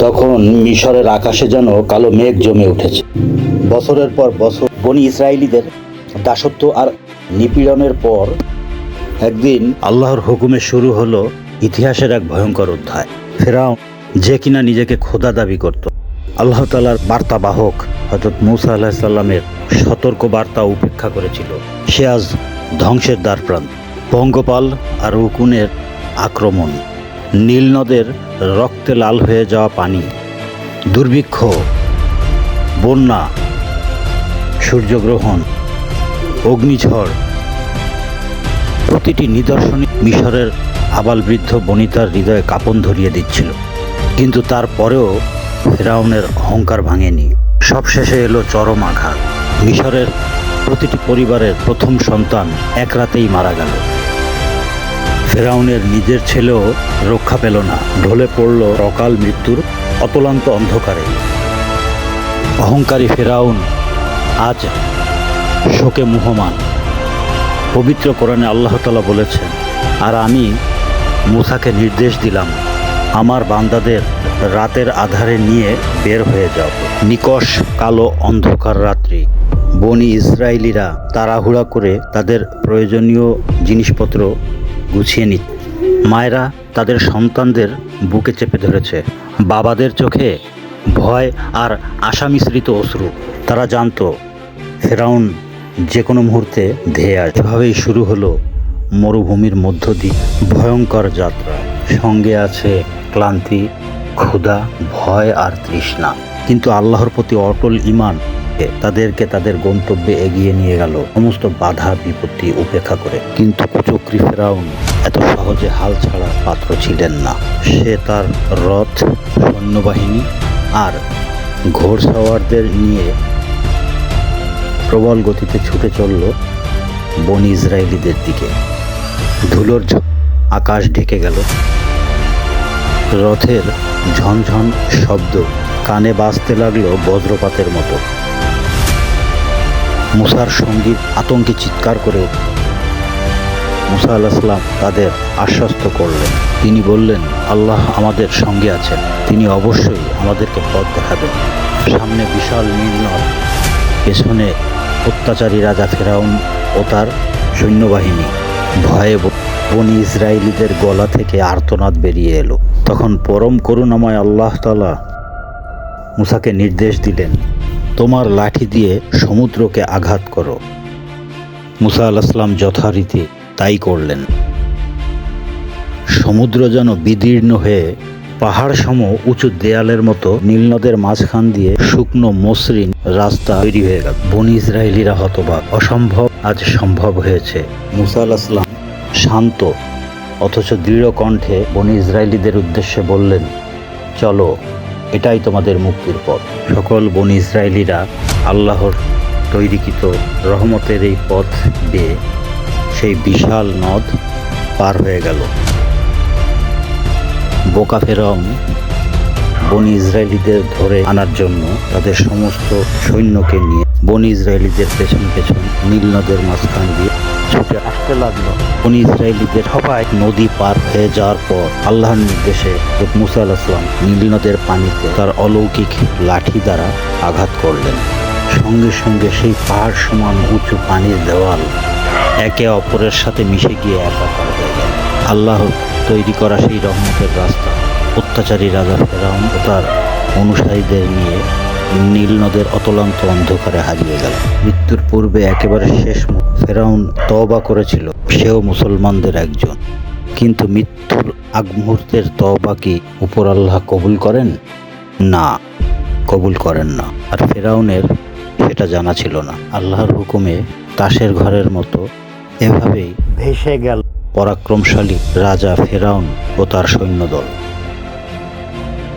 তখন মিশরের আকাশে যেন কালো মেঘ জমে উঠেছে। বছরের পর বছর বনি ইসরায়েলিদের দাসত্ব আর নিপীড়নের পর একদিন আল্লাহর হুকুমে শুরু হলো ইতিহাসের এক ভয়ঙ্কর অধ্যায়। ফেরাও যে কিনা নিজেকে খোদা দাবি করত। আল্লাহ তালার বার্তাবাহক হজরত মুসা আল্লাহ সাল্লামের সতর্ক বার্তা উপেক্ষা করেছিল। সে আজ ধ্বংসের দ্বারপ্রান্ত। পঙ্গপাল আর উকুনের আক্রমণ। নীল নদের রক্তে লাল হয়ে যাওয়া পানি, দুর্ভিক্ষ, বন্যা, সূর্যগ্রহণ, অগ্নিঝড়, প্রতিটি নিদর্শনে মিশরের আবাল বৃদ্ধ বনিতার হৃদয়ে কাঁপন ধরিয়ে দিচ্ছিল। কিন্তু তারপরেও ফেরাউনের অহংকার ভাঙেনি। সবশেষে এলো চরম আঘাত। মিশরের প্রতিটি পরিবারের প্রথম সন্তান এক রাতেই মারা গেল। ফেরাউনের নিজের ছেলেও রক্ষা পেল না। ঢলে পড়ল অকাল মৃত্যুর অতলান্ত অন্ধকারে। অহংকারী ফেরাউন আজ শোকে মুহমান। পবিত্র কোরআনে আল্লাহ তালা বলেছেন, আর আমি মুসাকে নির্দেশ দিলাম, আমার বান্দাদের রাতের আধারে নিয়ে বের হয়ে যাও। নিকষ কালো অন্ধকার রাত্রি। বনি ইসরায়েলিরা তাড়াহুড়া করে তাদের প্রয়োজনীয় জিনিসপত্র গুছিয়ে নিত মায়েরা তাদের সন্তানদের বুকে চেপে ধরেছে। বাবাদের চোখে ভয় আর আশা মিশ্রিত অশ্রু। তারা জানত, ফেরাউন যে কোনো মুহূর্তে ধেয়ে এভাবেই শুরু হলো মরুভূমির মধ্য দিয়ে ভয়ঙ্কর যাত্রা। সঙ্গে আছে ক্লান্তি, ক্ষুধা, ভয় আর তৃষ্ণা। কিন্তু আল্লাহর প্রতি অটল ইমান তাদেরকে তাদের গন্তব্যে এগিয়ে নিয়ে গেল। সমস্ত বাধা, বিপত্তি উপেক্ষা করে। কিন্তু কুচক্রী ফেরাউন এত সহজে হাল ছাড়ার পাত্র ছিলেন না। সে তার রথ, সৈন্যবাহিনী আর ঘোড়সাওয়ারদের নিয়ে প্রবল গতিতে ছুটে চলল বন ইসরায়েলিদের দিকে। ধুলোর আকাশ ঢেকে গেল। রথের ঝনঝন শব্দ কানে বাজতে লাগল বজ্রপাতের মতো। মুসার সংগীত আতঙ্কে চিৎকার করে উঠল। মুসা আলাহিসাল্লাম তাদের আশ্বস্ত করলেন। তিনি বললেন, আল্লাহ আমাদের সঙ্গে আছেন। তিনি অবশ্যই আমাদেরকে পথ দেখাবেন। সামনে বিশাল নীলনদ পেছনে অত্যাচারী রাজা ফেরাউন ও তার সৈন্যবাহিনী। ভয়ে বনি ইসরায়েলিদের গলা থেকে আর্তনাদ বেরিয়ে এলো। তখন পরম করুণাময় আল্লাহ তালা মুসাকে নির্দেশ দিলেন তোমার লাঠি দিয়ে সমুদ্রকে আঘাত করো। মুসা আলাহিসাম যথারীতি তাই করলেন। সমুদ্র যেন বিদীর্ণ হয়ে পাহাড় সম উঁচু দেয়ালের মতো নীলনদের মাঝখান দিয়ে শুকনো মসৃণ রাস্তা তৈরি হয়ে গেল। বন ইসরায়েলিরা হতবাক, অসম্ভব, আজ সম্ভব হয়েছে। মুসা আলাহিসাম শান্ত, অথচ দৃঢ় কণ্ঠে বনি ইসরায়েলিদের উদ্দেশ্যে বললেন, চলো এটাই তোমাদের মুক্তির পথ। সকল বনি ইসরায়েলিরা আল্লাহর তৈরিকৃত রহমতের এই পথ দিয়ে সেই বিশাল নদ পার হয়ে গেল। বোকা ফেরাউন বনি ইসরায়েলিদের ধরে আনার জন্য তাদের সমস্ত সৈন্যকে নিয়ে বন ইসরায়েলিদের পেছন পেছন নীল নদের মাঝখান দিয়ে ছুটে আসতে লাগল। বনি ইসরায়েলিদের সবাই নদী পার হয়ে যাওয়ার পর আল্লাহর নির্দেশে মুসা আলাহিসাম নীল নদের পানিতে তার অলৌকিক লাঠি দ্বারা আঘাত করলেন। সঙ্গে সঙ্গে সেই পাহাড় সমান উঁচু পানির দেওয়াল একে অপরের সাথে মিশে গিয়ে একাকার হয়ে গেল। আল্লাহ তৈরি করা সেই রহমতের রাস্তা অত্যাচারী রাজা ফেরাউন তার অনুসারীদের নিয়ে নীল নদের অতলান্ত অন্ধকারে হারিয়ে গেল। মৃত্যুর পূর্বে একেবারে শেষ ফেরাউন তওবা করেছিল সেও মুসলমানদের একজন। কিন্তু মৃত্যুর আগ মুহূর্তের তওবা কি উপর আল্লাহ কবুল করেন? না কবুল করেন না। আর ফেরাউনের সেটা জানা ছিল না। আল্লাহর হুকুমে তাসের ঘরের মতো এভাবেই ভেসে গেল। পরাক্রমশালী রাজা ফেরাউন ও তার সৈন্যদল।